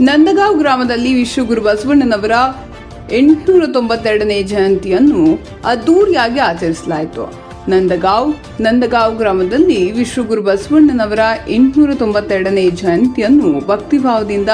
ನಂದಗಾಂವ್ ಗ್ರಾಮದಲ್ಲಿ ವಿಶ್ವಗುರು ಬಸವಣ್ಣನವರ ಎಂಟುನೂರ ತೊಂಬತ್ತೆರಡನೇ ಜಯಂತಿಯನ್ನು ಅದ್ದೂರಿಯಾಗಿ ಆಚರಿಸಲಾಯಿತು. ನಂದಗಾಂವ್ ನಂದಗಾಂವ್ ಗ್ರಾಮದಲ್ಲಿ ವಿಶ್ವಗುರು ಬಸವಣ್ಣನವರ ಎಂಟುನೂರ ತೊಂಬತ್ತೆರಡನೇ ಜಯಂತಿಯನ್ನು ಭಕ್ತಿಭಾವದಿಂದ,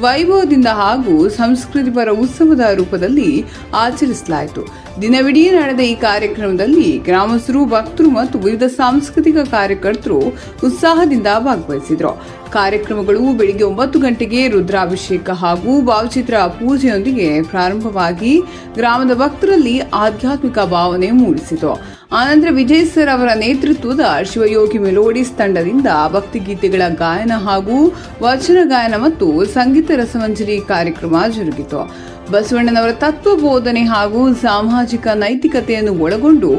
ವೈಭವದಿಂದ ಹಾಗೂ ಸಂಸ್ಕೃತಿಪರ ಉತ್ಸವದ ರೂಪದಲ್ಲಿ ಆಚರಿಸಲಾಯಿತು. ದಿನವಿಡೀ ನಡೆದ ಈ ಕಾರ್ಯಕ್ರಮದಲ್ಲಿ ಗ್ರಾಮಸ್ಥರು, ಭಕ್ತರು ಮತ್ತು ವಿವಿಧ ಸಾಂಸ್ಕೃತಿಕ ಕಾರ್ಯಕರ್ತರು ಉತ್ಸಾಹದಿಂದ ಭಾಗವಹಿಸಿದರು. ಕಾರ್ಯಕ್ರಮಗಳು ಬೆಳಿಗ್ಗೆ ಒಂಬತ್ತು ಗಂಟೆಗೆ ರುದ್ರಾಭಿಷೇಕ ಹಾಗೂ ಭಾವಚಿತ್ರ ಪೂಜೆಯೊಂದಿಗೆ ಪ್ರಾರಂಭವಾಗಿ ಗ್ರಾಮದ ಭಕ್ತರಲ್ಲಿ ಆಧ್ಯಾತ್ಮಿಕ ಭಾವನೆ ಮೂಡಿಸಿತು. ಆನಂತರ ವಿಜಯ್ ಸರ್ ಅವರ ನೇತೃತ್ವದ ಶಿವಯೋಗಿ ಮೆಲೋಡಿಸ್ ತಂಡದಿಂದ ಭಕ್ತಿಗೀತೆಗಳ ಗಾಯನ ಹಾಗೂ ವಚನ ಗಾಯನ ಮತ್ತು ಸಂಗೀತ ರಸಮಂಜರಿ ಕಾರ್ಯಕ್ರಮ ಜರುಗಿತು. ಬಸವಣ್ಣನವರ ತತ್ವ ಬೋಧನೆ ಹಾಗೂ ಸಾಮಾಜಿಕ ನೈತಿಕತೆಯನ್ನು ಒಳಗೊಂಡು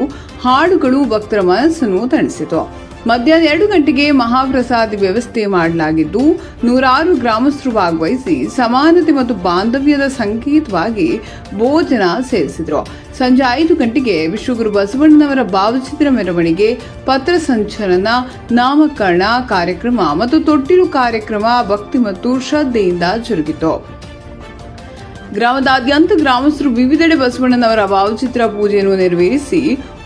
ಹಾಡುಗಳು ಭಕ್ತರ ಮನಸ್ಸನ್ನು ತಣಿಸಿತು. ಮಧ್ಯಾಹ್ನ ಎರಡು ಗಂಟೆಗೆ ಮಹಾಪ್ರಸಾದ ವ್ಯವಸ್ಥೆ ಮಾಡಲಾಗಿದ್ದು, ನೂರಾರು ಗ್ರಾಮಸ್ಥರು ಭಾಗವಹಿಸಿ ಸಮಾನತೆ ಮತ್ತು ಬಾಂಧವ್ಯದ ಸಂಕೇತವಾಗಿ ಭೋಜನ ಸೇರಿಸಿದರು ಸಂಜೆ ಐದು ಗಂಟೆಗೆ ವಿಶ್ವಗುರು ಬಸವಣ್ಣನವರ ಭಾವಚಿತ್ರ ಮೆರವಣಿಗೆ, ಪತ್ರ ಸಂಚಲನ, ನಾಮಕರಣ ಕಾರ್ಯಕ್ರಮ ಮತ್ತು ತೊಟ್ಟಿಲು ಕಾರ್ಯಕ್ರಮ ಭಕ್ತಿ ಮತ್ತು ಶ್ರದ್ಧೆಯಿಂದ ಜರುಗಿತು. ಗ್ರಾಮದಾದ್ಯಂತ ಗ್ರಾಮಸ್ಥರು ವಿವಿಧೆಡೆ ಬಸವಣ್ಣನವರ ಭಾವಚಿತ್ರ ಪೂಜೆಯನ್ನು ನೆರವೇರಿಸಿ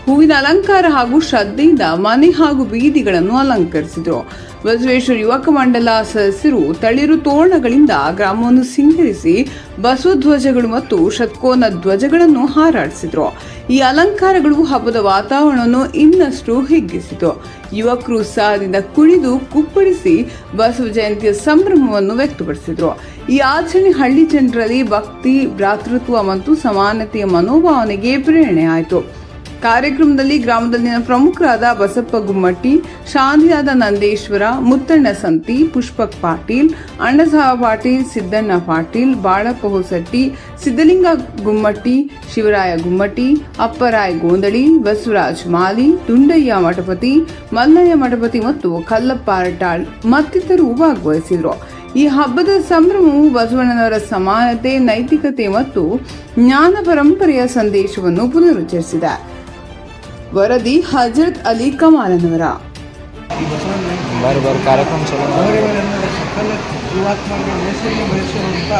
ಹೂವಿನ ಅಲಂಕಾರ ಹಾಗೂ ಶ್ರದ್ಧೆಯಿಂದ ಮನೆ ಹಾಗೂ ಬೀದಿಗಳನ್ನು ಅಲಂಕರಿಸಿದರು. ಬಸವೇಶ್ವರ ಯುವಕ ಮಂಡಲ ಸದಸ್ಯರು ತಳಿರು ತೋರಣಗಳಿಂದ ಗ್ರಾಮವನ್ನು ಸಿಂಗರಿಸಿ ಬಸವಧ್ವಜಗಳು ಮತ್ತು ಶತ್ಕೋನ ಧ್ವಜಗಳನ್ನು ಹಾರಾಡಿಸಿದ್ರು. ಈ ಅಲಂಕಾರಗಳು ಹಬ್ಬದ ವಾತಾವರಣವನ್ನು ಇನ್ನಷ್ಟು ಹಿಗ್ಗಿಸಿತು. ಯುವಕರು ಉತ್ಸಾಹದಿಂದ ಕುಣಿದು ಕುಪ್ಪಳಿಸಿ ಬಸವ ಜಯಂತಿಯ ಸಂಭ್ರಮವನ್ನು ವ್ಯಕ್ತಪಡಿಸಿದ್ರು. ಈ ಆಚರಣೆ ಹಳ್ಳಿ ಜನರಲ್ಲಿ ಭಕ್ತಿ, ಭ್ರಾತೃತ್ವ ಮತ್ತು ಸಮಾನತೆಯ ಮನೋಭಾವನೆಗೆ ಪ್ರೇರಣೆ ಆಯಿತು. ಕಾರ್ಯಕ್ರಮದಲ್ಲಿ ಗ್ರಾಮದಲ್ಲಿನ ಪ್ರಮುಖರಾದ ಬಸಪ್ಪ ಗುಮ್ಮಟ್ಟಿ ಶಾಂತಿಯಾದ ನಂದೇಶ್ವರ, ಮುತ್ತಣ್ಣ ಸಂತಿ, ಪುಷ್ಪಕ್ ಪಾಟೀಲ್ ಅಣ್ಣಸಾಹ ಪಾಟೀಲ್, ಸಿದ್ದಣ್ಣ ಪಾಟೀಲ್, ಬಾಳಪ್ಪ ಹೊಸಟ್ಟಿ ಸಿದ್ದಲಿಂಗ ಗುಮ್ಮಟ್ಟಿ, ಶಿವರಾಯ ಗುಮ್ಮಟ್ಟಿ, ಅಪ್ಪರಾಯ್ ಗೋಂದಳಿ, ಬಸವರಾಜ್ ಮಾಲಿ, ದುಂಡಯ್ಯ ಮಠಪತಿ, ಮಲ್ಲಯ್ಯ ಮಠಪತಿ ಮತ್ತು ಕಲ್ಲಪ್ಪ ಅರಟಾಳ್ ಮತ್ತಿತರರು ಭಾಗವಹಿಸಿದರು. ಈ ಹಬ್ಬದ ಸಂಭ್ರಮವು ಬಸವಣ್ಣನವರ ಸಮಾನತೆ, ನೈತಿಕತೆ ಮತ್ತು ಜ್ಞಾನ ಪರಂಪರೆಯ ಸಂದೇಶವನ್ನು ಪುನರುಚ್ಚರಿಸಿದೆ. ವರದಿ ಹಜರತ್ ಅಲಿ ಕಮಾಲನವರ ಬಾರಿ ಬಾರಿ ಕಾರ್ಯಕ್ರಮ ಚಲೋ ಗೌರವರೆನ್ನದ ಸಕಲ ಜೀವಾತ್ಮಗಳ ಹೆಸರನ್ನು ಬಯಸುವಂಥ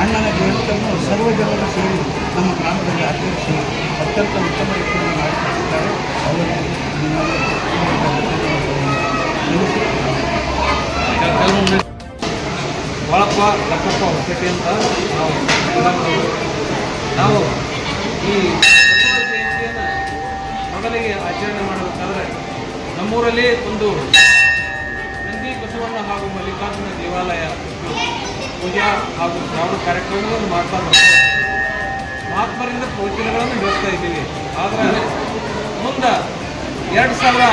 ಅಣ್ಣನ ಜಯಂತಿಯನ್ನು ಸರ್ವ ಜನರು ಸೇರಿ ನಮ್ಮ ಗ್ರಾಮದಲ್ಲಿ ಆಚರಿಸಿ ಅತ್ಯಂತ ಉತ್ತಮ ರೀತಿಯಲ್ಲಿ ಮಾಡಿಕೊಟ್ಟಿದ್ದಾರೆ ಅವರಿಗೆ ನಿಮ್ಮಲ್ಲಿ ತಿಳಿಸಿ ಬಾಳಪ್ಪ ಲಕ್ಕಪ್ಪ ಹೊಸಟಿ ಅಂತ ನಾವು ಎಲ್ಲರೂ ನಾವು ಈ ಬಸವ ಜಯಂತಿಯನ್ನು ಮೊದಲಿಗೆ ಆಚರಣೆ ಮಾಡಬೇಕಾದ್ರೆ ನಮ್ಮೂರಲ್ಲಿ ಒಂದು ನಂದಿ ಬಸವಣ್ಣ ಹಾಗೂ ಮಲ್ಲಿಕಾರ್ಜುನ ದೇವಾಲಯ ಪೂಜಾ ಹಾಗೂ ಶ್ರಾವಣ ಕಾರ್ಯಕ್ರಮಗಳನ್ನು ಮಾಡ್ತಾ ಬರ್ತಾರೆ ಮಹಾತ್ಮರಿಂದ ಪ್ರವಚನಗಳನ್ನು ನಡೆಸ್ತಾ ಇದ್ದೀವಿ. ಆದರೆ ಮುಂದೆ ಎರಡು ಸಾವಿರ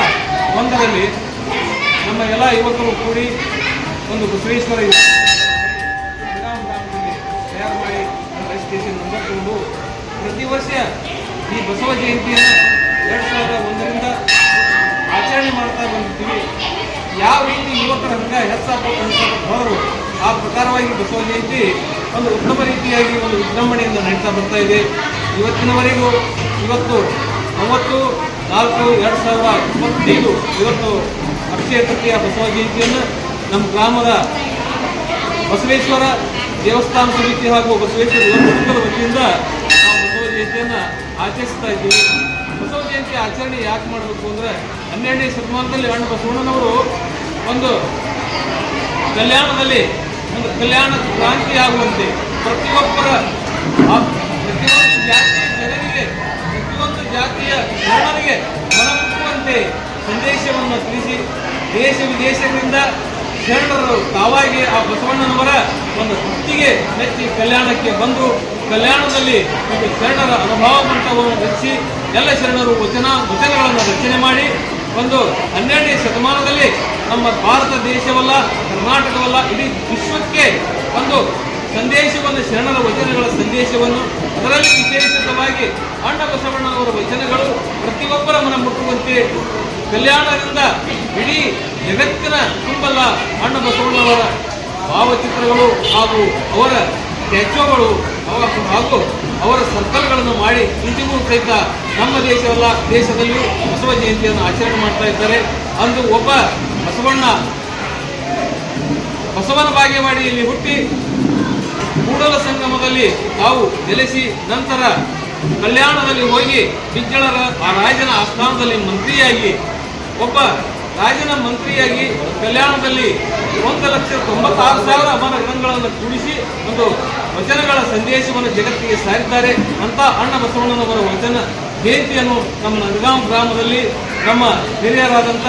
ಒಂದರಲ್ಲಿ ನಮ್ಮ ಎಲ್ಲ ಯುವಕರು ಕೂಡಿ ಒಂದು ಬಸವೇಶ್ವರ ತಯಾರು ಮಾಡಿ ರಜಿಸ್ಟ್ರೇಷನ್ ನಂಬರ್ ತಗೊಂಡು ಪ್ರತಿ ವರ್ಷ ಈ ಬಸವ ಜಯಂತಿಯನ್ನು ಎರಡು ಸಾವಿರದ ಒಂದರಿಂದ ಆಚರಣೆ ಮಾಡ್ತಾ ಬಂದಿದ್ದೀವಿ. ಯಾವ ರೀತಿ ಯುವಕರ ಹಂಗ ಹೆಚ್ಚಾಗಬೇಕು ಆ ಪ್ರಕಾರವಾಗಿ ಬಸವ ಜಯಂತಿ ಒಂದು ಉತ್ತಮ ರೀತಿಯಾಗಿ ಒಂದು ವಿಜೃಂಭಣೆಯಿಂದ ನಡೀತಾ ಬರ್ತಾ ಇದೆ. ಇವತ್ತಿನವರೆಗೂ ಇವತ್ತು ಮೂವತ್ತು ನಾಲ್ಕು ಎರಡು ಸಾವಿರದ ಇಪ್ಪತ್ತೈದು ಇವತ್ತು ಅಕ್ಷಯ ತೃತೀಯ ಬಸವ ಜಯಂತಿಯನ್ನು ನಮ್ಮ ಗ್ರಾಮದ ಬಸವೇಶ್ವರ ದೇವಸ್ಥಾನ ಸಮಿತಿ ಹಾಗೂ ಬಸವೇಶ್ವರ ವತಿಯಿಂದ ನಾವು ಬಸವ ಜಯಂತಿಯನ್ನು ಆಚರಿಸ್ತಾ ಇದ್ದೀವಿ. ಬಸವ ಜಯಂತಿ ಆಚರಣೆ ಯಾಕೆ ಮಾಡಬೇಕು ಅಂದರೆ ಹನ್ನೆರಡನೇ ಶತಮಾನದಲ್ಲಿ ಅಣ್ಣ ಬಸವಣ್ಣನವರು ಒಂದು ಕಲ್ಯಾಣದಲ್ಲಿ ಒಂದು ಕಲ್ಯಾಣ ಕ್ರಾಂತಿ ಆಗುವಂತೆ ಪ್ರತಿಯೊಬ್ಬರ ಪ್ರತಿಯೊಂದು ಜಾತಿಯ ಜನರಿಗೆ, ಪ್ರತಿಯೊಂದು ಜಾತಿಯ ಜನರಿಗೆ ಮನಮುಟ್ಟುವಂತೆ ಸಂದೇಶವನ್ನು ತಿಳಿಸಿ ದೇಶ ವಿದೇಶಗಳಿಂದ ಶರಣರು ತಾವಾಗಿ ಆ ಬಸವಣ್ಣನವರ ಒಂದು ಭಕ್ತಿಗೆ ಮೆಚ್ಚಿ ಕಲ್ಯಾಣಕ್ಕೆ ಬಂದು ಕಲ್ಯಾಣದಲ್ಲಿ ಒಂದು ಶರಣರ ಅನುಭವ ಮಂಟಪವನ್ನು ರಚಿಸಿ ಎಲ್ಲ ಶರಣರು ವಚನ, ವಚನಗಳನ್ನು ರಚನೆ ಮಾಡಿ ಒಂದು ಹನ್ನೆರಡನೇ ಶತಮಾನದಲ್ಲಿ ನಮ್ಮ ಭಾರತ ದೇಶವಲ್ಲ, ಕರ್ನಾಟಕವಲ್ಲ, ಇಡೀ ವಿಶ್ವಕ್ಕೆ ಒಂದು ಸಂದೇಶವನ್ನು, ಶರಣರ ವಚನಗಳ ಸಂದೇಶವನ್ನು, ಅದರಲ್ಲಿ ವಿಶೇಷಿತವಾಗಿ ಅಣ್ಣ ಬಸವಣ್ಣನವರ ವಚನಗಳು ಪ್ರತಿಯೊಬ್ಬರ ಮನ ಮುಟ್ಟುವಂತೆ ಕಲ್ಯಾಣದಿಂದ ಇಡೀ ಜಗತ್ತಿನ ತುಂಬಲ್ಲ ಅಣ್ಣ ಬಸವಣ್ಣವರ ಭಾವಚಿತ್ರಗಳು ಹಾಗೂ ಅವರ ಸ್ಟ್ಯಾಚ್ಯೂಗಳು ಅವರನ್ನು ಹಾಗೂ ಅವರ ಸರ್ಕಲ್ಗಳನ್ನು ಮಾಡಿ ಇಂದಿಗೂ ಸಹಿತ ನಮ್ಮ ದೇಶವೆಲ್ಲ, ದೇಶದಲ್ಲಿಯೂ ಬಸವ ಜಯಂತಿಯನ್ನು ಆಚರಣೆ ಮಾಡ್ತಾ ಇದ್ದಾರೆ. ಅಂದು ಒಬ್ಬ ಬಸವಣ್ಣ ಬಸವನ ಇಲ್ಲಿ ಹುಟ್ಟಿ ಕೂಡಲ ಸಂಗಮದಲ್ಲಿ ತಾವು ನೆಲೆಸಿ ನಂತರ ಕಲ್ಯಾಣದಲ್ಲಿ ಹೋಗಿ ಬಿಜ್ಜಳರ ಆ ರಾಜನ ಆಸ್ಥಾನದಲ್ಲಿ ಮಂತ್ರಿಯಾಗಿ ಒಬ್ಬ ರಾಜನ ಮಂತ್ರಿಯಾಗಿ ಕಲ್ಯಾಣದಲ್ಲಿ ಒಂದು ಲಕ್ಷ ತೊಂಬತ್ತಾರು ಸಾವಿರ ಅಮರ ಗಣಗಳನ್ನು ಕೂಡಿಸಿ ಒಂದು ವಚನಗಳ ಸಂದೇಶವನ್ನು ಜಗತ್ತಿಗೆ ಸಾರಿದ್ದಾರೆ. ಅಂತ ಅಣ್ಣ ಬಸವಣ್ಣನವರ ವಚನ. ಜಯಂತಿಯನ್ನು ನಮ್ಮ ನದಗಾಂ ಗ್ರಾಮದಲ್ಲಿ ನಮ್ಮ ಹಿರಿಯರಾದಂಥ,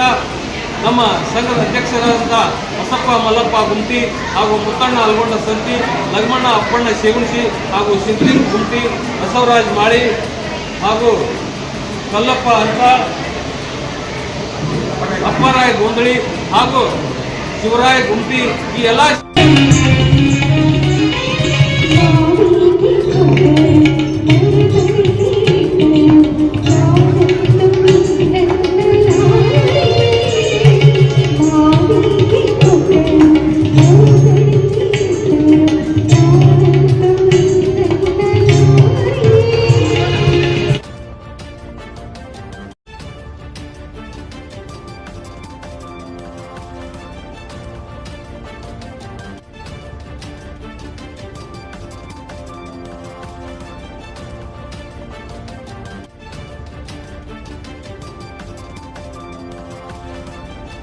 ನಮ್ಮ ಸಂಘದ ಅಧ್ಯಕ್ಷರಾದಂಥ ಬಸಪ್ಪ ಮಲ್ಲಪ್ಪ ಗುಂಟಿ ಹಾಗೂ ಮುತ್ತಣ್ಣ ಅಲ್ಗೊಂಡ ಸಂತಿ ಲಗ್ಮಣ್ಣ ಅಪ್ಪಣ್ಣ ಸೇಗುಣಿಸಿ ಹಾಗೂ ಸಿದ್ಲಿಂಗ್ ಗುಂಟಿ, ಬಸವರಾಜ್ ಮಾಳಿ ಹಾಗೂ ಕಲ್ಲಪ್ಪ ಅಂತ ಅಪ್ಪರಾಯ ಗೋಂದಳಿ ಹಾಗೂ ಶಿವರಾಯ ಗುಂಪಿ ಈ ಎಲ್ಲ